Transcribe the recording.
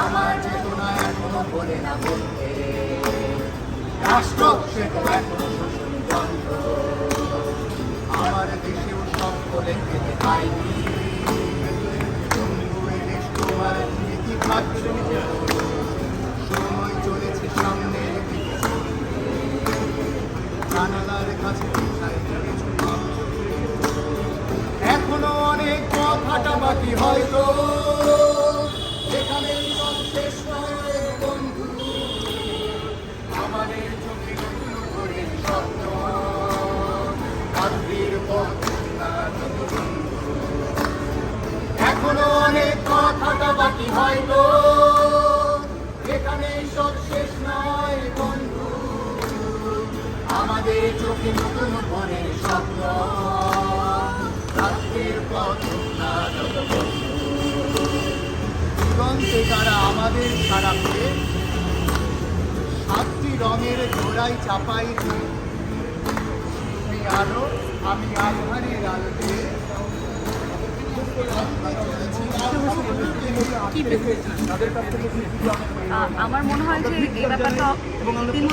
আমার চেতনা এখনও বলে না বলতে রাষ্ট্র সে তো এখনও আমার দেশেও সব বলে খেতে পাইনি তোমার নীতি খাচ্ছ সময় চলেছে সামনে দিকে জানালার কাছে হাঁটা হয়তো। এখানে। এখনও অনেক পথ হাঁটা বাকি হয়তো। এখানে সব শেষ নয় বন্ধু। আমাদের চোখে নতুন করে স্বপ্ন। দিগন্তে তারা আমাদের ছাড়া পেয়ে সাতটি রঙের ঘোড়াই চাপাই তুমি আলো আমি আধারের আলোতে আমার মনে হয় যে এই ব্যাপারটা তিন